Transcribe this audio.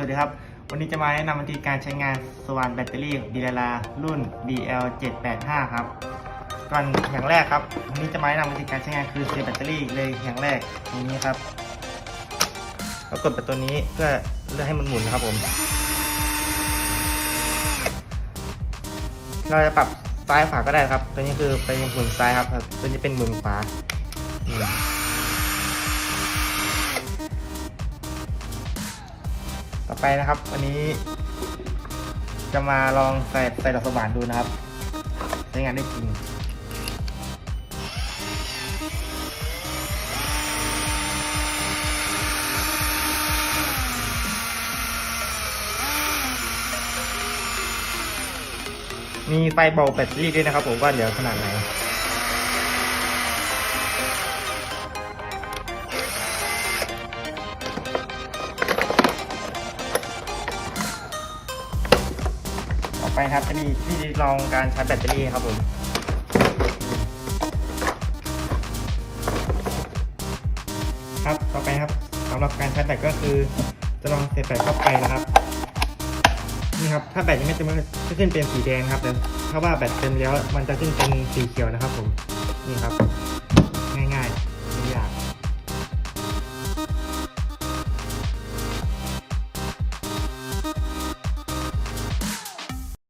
สวัสดีครับ วันนี้จะมาแนะนำวิธีการใช้งานสว่านแบตเตอรี่ดีลาลารุ่น BL 785 ครับ ก่อนอย่างแรกครับ วันนี้จะมาแนะนำวิธีการใช้งานคือเสียบแบตเตอรี่เลยอย่างแรกตรงนี้ครับแล้วกดไปตัวนี้เพื่อเลือกให้มันหมุนนะครับผม เราจะปรับซ้ายขวาก็ได้ครับ ตัวนี้คือเป็นหมุนซ้ายครับ ตัวนี้เป็นหมุนขวา ต่อไปนะครับวันนี้ จะมาลองใส่ใส่ดอกสว่านดูนะครับใช้งานได้จริงมีไฟบอกแบตเตอรี่ด้วยนะครับผมว่าเหลือขนาดไหน ไปครับจะมีที่ลองการชาร์จแบตเตอรี่ครับผมครับต่อไปครับสำหรับการชาร์จแบตก็คือ จะลองเสียบแบตเข้าไปนะครับนี่ครับถ้าแบตยังไม่เต็มจะขึ้นเป็นสีแดงครับแต่ถ้าว่าแบตเต็มแล้วมันจะขึ้นเป็นสีเขียวนะครับผมนี่ครับ